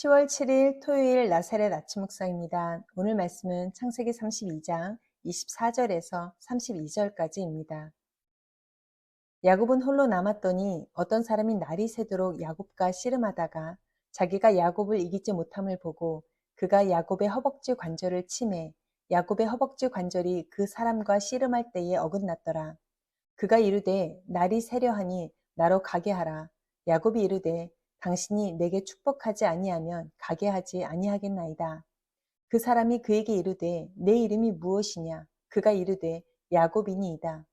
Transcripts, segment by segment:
10월 7일 토요일 나사렛 아침 묵상입니다. 오늘 말씀은 창세기 32장 24절에서 32절까지입니다. 야곱은 홀로 남았더니 어떤 사람이 날이 새도록 야곱과 씨름하다가 자기가 야곱을 이기지 못함을 보고 그가 야곱의 허벅지 관절을 침해 야곱의 허벅지 관절이 그 사람과 씨름할 때에 어긋났더라. 그가 이르되 날이 새려하니 나로 가게 하라. 야곱이 이르되 당신이 내게 축복하지 아니하면 가게 하지 아니하겠나이다. 그 사람이 그에게 이르되 내 이름이 무엇이냐? 그가 이르되 야곱이니이다.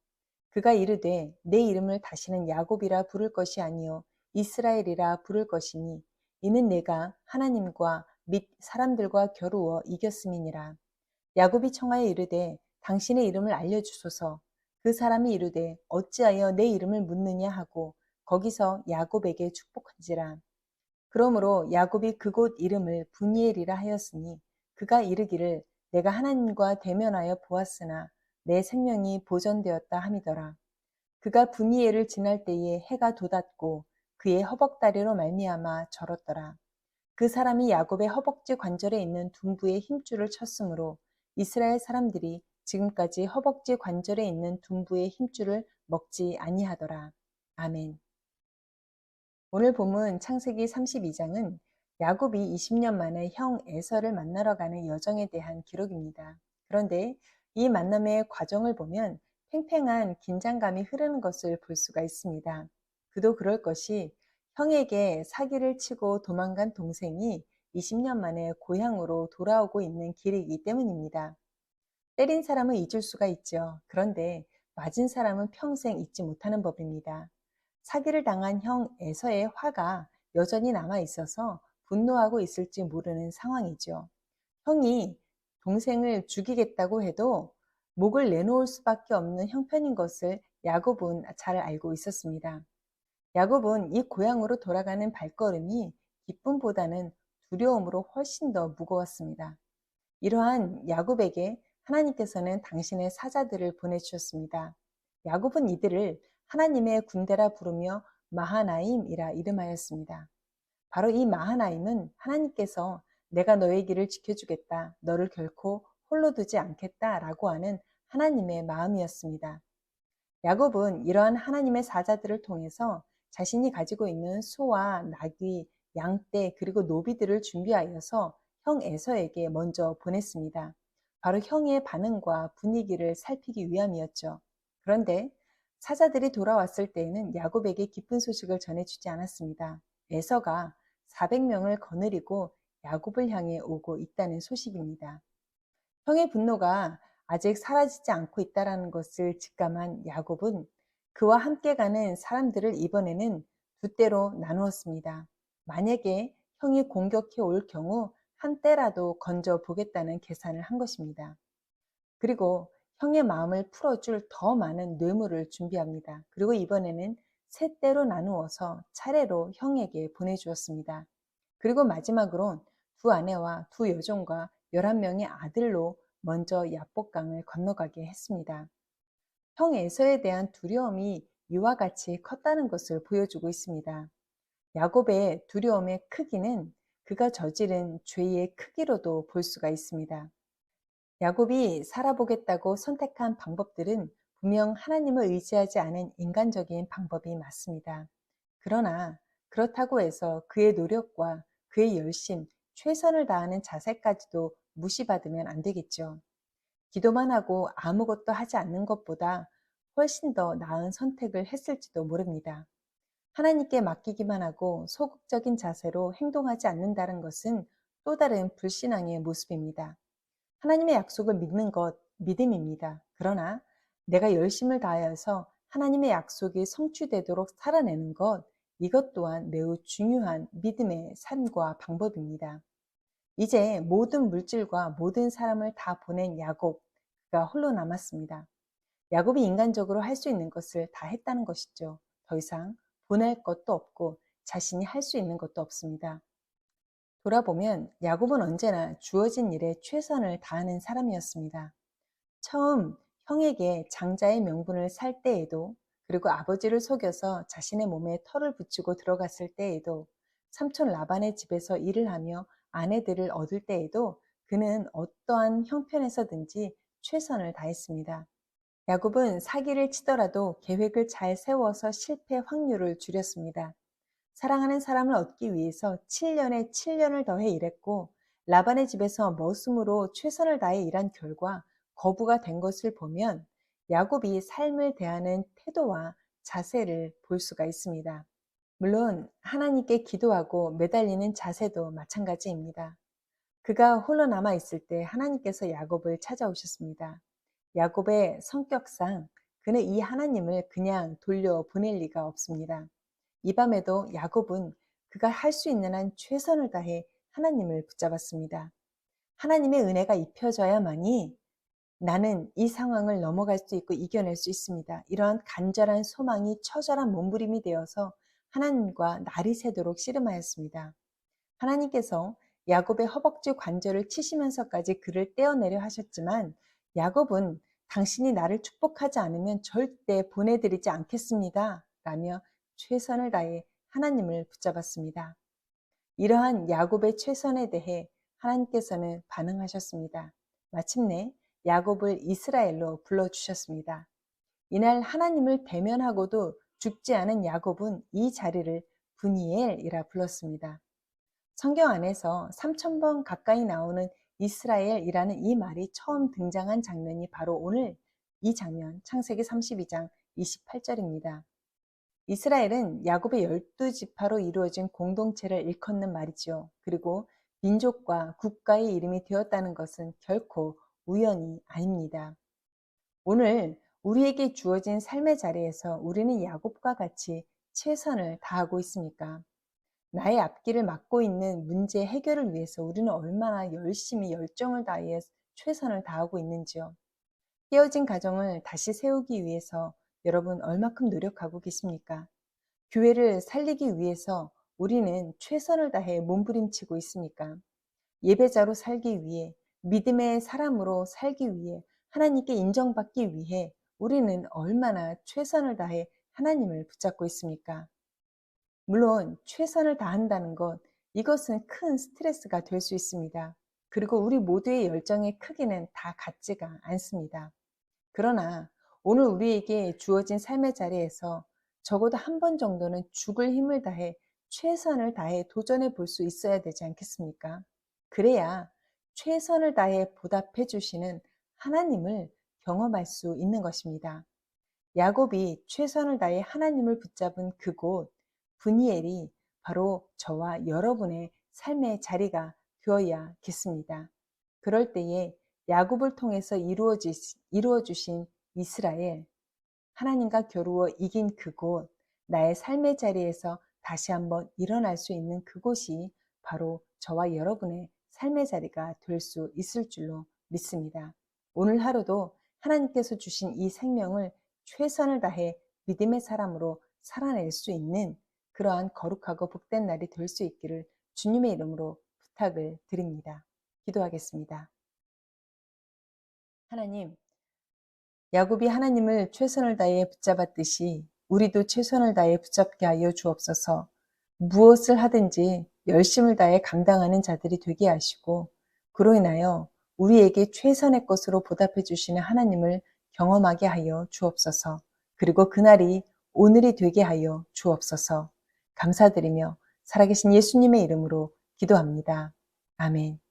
그가 이르되 내 이름을 다시는 야곱이라 부를 것이 아니요 이스라엘이라 부를 것이니 이는 내가 하나님과 및 사람들과 겨루어 이겼음이니라. 야곱이 청하여 이르되 당신의 이름을 알려주소서. 그 사람이 이르되 어찌하여 내 이름을 묻느냐 하고 거기서 야곱에게 축복한지라. 그러므로 야곱이 그곳 이름을 분이엘이라 하였으니 그가 이르기를 내가 하나님과 대면하여 보았으나 내 생명이 보존되었다 함이더라. 그가 분이엘을 지날 때에 해가 돋았고 그의 허벅다리로 말미암아 절었더라. 그 사람이 야곱의 허벅지 관절에 있는 둔부의 힘줄을 쳤으므로 이스라엘 사람들이 지금까지 허벅지 관절에 있는 둔부의 힘줄을 먹지 아니하더라. 아멘. 오늘 본문 창세기 32장은 야곱이 20년 만에 형 에서를 만나러 가는 여정에 대한 기록입니다. 그런데 이 만남의 과정을 보면 팽팽한 긴장감이 흐르는 것을 볼 수가 있습니다. 그도 그럴 것이 형에게 사기를 치고 도망간 동생이 20년 만에 고향으로 돌아오고 있는 길이기 때문입니다. 때린 사람은 잊을 수가 있죠. 그런데 맞은 사람은 평생 잊지 못하는 법입니다. 사기를 당한 형 에서의 화가 여전히 남아 있어서 분노하고 있을지 모르는 상황이죠. 형이 동생을 죽이겠다고 해도 목을 내놓을 수밖에 없는 형편인 것을 야곱은 잘 알고 있었습니다. 야곱은 이 고향으로 돌아가는 발걸음이 기쁨보다는 두려움으로 훨씬 더 무거웠습니다. 이러한 야곱에게 하나님께서는 당신의 사자들을 보내주셨습니다. 야곱은 이들을 하나님의 군대라 부르며 마하나임이라 이름하였습니다. 바로 이 마하나임은 하나님께서 내가 너의 길을 지켜주겠다. 너를 결코 홀로 두지 않겠다. 라고 하는 하나님의 마음이었습니다. 야곱은 이러한 하나님의 사자들을 통해서 자신이 가지고 있는 소와 나귀, 양떼, 그리고 노비들을 준비하여서 형 에서에게 먼저 보냈습니다. 바로 형의 반응과 분위기를 살피기 위함이었죠. 그런데 사자들이 돌아왔을 때에는 야곱에게 기쁜 소식을 전해주지 않았습니다. 에서가 400명을 거느리고 야곱을 향해 오고 있다는 소식입니다. 형의 분노가 아직 사라지지 않고 있다는 것을 직감한 야곱은 그와 함께 가는 사람들을 이번에는 두 때로 나누었습니다. 만약에 형이 공격해 올 경우 한 때라도 건져 보겠다는 계산을 한 것입니다. 그리고 형의 마음을 풀어줄 더 많은 뇌물을 준비합니다. 그리고 이번에는 세 때로 나누어서 차례로 형에게 보내주었습니다. 그리고 마지막으로 두 아내와 두 여종과 11명의 아들로 먼저 야복강을 건너가게 했습니다. 형 에서에 대한 두려움이 이와 같이 컸다는 것을 보여주고 있습니다. 야곱의 두려움의 크기는 그가 저지른 죄의 크기로도 볼 수가 있습니다. 야곱이 살아보겠다고 선택한 방법들은 분명 하나님을 의지하지 않은 인간적인 방법이 맞습니다. 그러나 그렇다고 해서 그의 노력과 그의 열심, 최선을 다하는 자세까지도 무시받으면 안 되겠죠. 기도만 하고 아무것도 하지 않는 것보다 훨씬 더 나은 선택을 했을지도 모릅니다. 하나님께 맡기기만 하고 소극적인 자세로 행동하지 않는다는 것은 또 다른 불신앙의 모습입니다. 하나님의 약속을 믿는 것 믿음입니다. 그러나 내가 열심을 다하여서 하나님의 약속이 성취되도록 살아내는 것 이것 또한 매우 중요한 믿음의 삶과 방법입니다. 이제 모든 물질과 모든 사람을 다 보낸 야곱, 그가 홀로 남았습니다. 야곱이 인간적으로 할 수 있는 것을 다 했다는 것이죠. 더 이상 보낼 것도 없고 자신이 할 수 있는 것도 없습니다. 돌아보면 야곱은 언제나 주어진 일에 최선을 다하는 사람이었습니다. 처음 형에게 장자의 명분을 살 때에도 그리고 아버지를 속여서 자신의 몸에 털을 붙이고 들어갔을 때에도 삼촌 라반의 집에서 일을 하며 아내들을 얻을 때에도 그는 어떠한 형편에서든지 최선을 다했습니다. 야곱은 사기를 치더라도 계획을 잘 세워서 실패 확률을 줄였습니다. 사랑하는 사람을 얻기 위해서 7년에 7년을 더해 일했고 라반의 집에서 머슴으로 최선을 다해 일한 결과 거부가 된 것을 보면 야곱이 삶을 대하는 태도와 자세를 볼 수가 있습니다. 물론 하나님께 기도하고 매달리는 자세도 마찬가지입니다. 그가 홀로 남아 있을 때 하나님께서 야곱을 찾아오셨습니다. 야곱의 성격상 그는 이 하나님을 그냥 돌려 보낼 리가 없습니다. 이 밤에도 야곱은 그가 할 수 있는 한 최선을 다해 하나님을 붙잡았습니다. 하나님의 은혜가 입혀져야만이 나는 이 상황을 넘어갈 수 있고 이겨낼 수 있습니다. 이러한 간절한 소망이 처절한 몸부림이 되어서 하나님과 날이 새도록 씨름하였습니다. 하나님께서 야곱의 허벅지 관절을 치시면서까지 그를 떼어내려 하셨지만 야곱은 당신이 나를 축복하지 않으면 절대 보내드리지 않겠습니다. 라며 최선을 다해 하나님을 붙잡았습니다. 이러한 야곱의 최선에 대해 하나님께서는 반응하셨습니다. 마침내 야곱을 이스라엘로 불러주셨습니다. 이날 하나님을 대면하고도 죽지 않은 야곱은 이 자리를 분이엘이라 불렀습니다. 성경 안에서 3천번 가까이 나오는 이스라엘이라는 이 말이 처음 등장한 장면이 바로 오늘 이 장면 창세기 32장 28절입니다. 이스라엘은 야곱의 열두 지파로 이루어진 공동체를 일컫는 말이지요. 그리고 민족과 국가의 이름이 되었다는 것은 결코 우연이 아닙니다. 오늘 우리에게 주어진 삶의 자리에서 우리는 야곱과 같이 최선을 다하고 있습니까? 나의 앞길을 막고 있는 문제 해결을 위해서 우리는 얼마나 열심히 열정을 다해 최선을 다하고 있는지요. 깨어진 가정을 다시 세우기 위해서 여러분 얼마큼 노력하고 계십니까? 교회를 살리기 위해서 우리는 최선을 다해 몸부림치고 있습니까? 예배자로 살기 위해, 믿음의 사람으로 살기 위해, 하나님께 인정받기 위해 우리는 얼마나 최선을 다해 하나님을 붙잡고 있습니까? 물론 최선을 다한다는 것, 이것은 큰 스트레스가 될 수 있습니다. 그리고 우리 모두의 열정의 크기는 다 같지가 않습니다. 그러나 오늘 우리에게 주어진 삶의 자리에서 적어도 한 번 정도는 죽을 힘을 다해 최선을 다해 도전해 볼 수 있어야 되지 않겠습니까? 그래야 최선을 다해 보답해 주시는 하나님을 경험할 수 있는 것입니다. 야곱이 최선을 다해 하나님을 붙잡은 그곳 분이엘이 바로 저와 여러분의 삶의 자리가 되어야겠습니다. 그럴 때에 야곱을 통해서 이루어 주신 이스라엘, 하나님과 겨루어 이긴 그곳, 나의 삶의 자리에서 다시 한번 일어날 수 있는 그곳이 바로 저와 여러분의 삶의 자리가 될 수 있을 줄로 믿습니다. 오늘 하루도 하나님께서 주신 이 생명을 최선을 다해 믿음의 사람으로 살아낼 수 있는 그러한 거룩하고 복된 날이 될 수 있기를 주님의 이름으로 부탁을 드립니다. 기도하겠습니다. 하나님, 야곱이 하나님을 최선을 다해 붙잡았듯이 우리도 최선을 다해 붙잡게 하여 주옵소서. 무엇을 하든지 열심을 다해 감당하는 자들이 되게 하시고 그로 인하여 우리에게 최선의 것으로 보답해 주시는 하나님을 경험하게 하여 주옵소서. 그리고 그날이 오늘이 되게 하여 주옵소서. 감사드리며 살아계신 예수님의 이름으로 기도합니다. 아멘.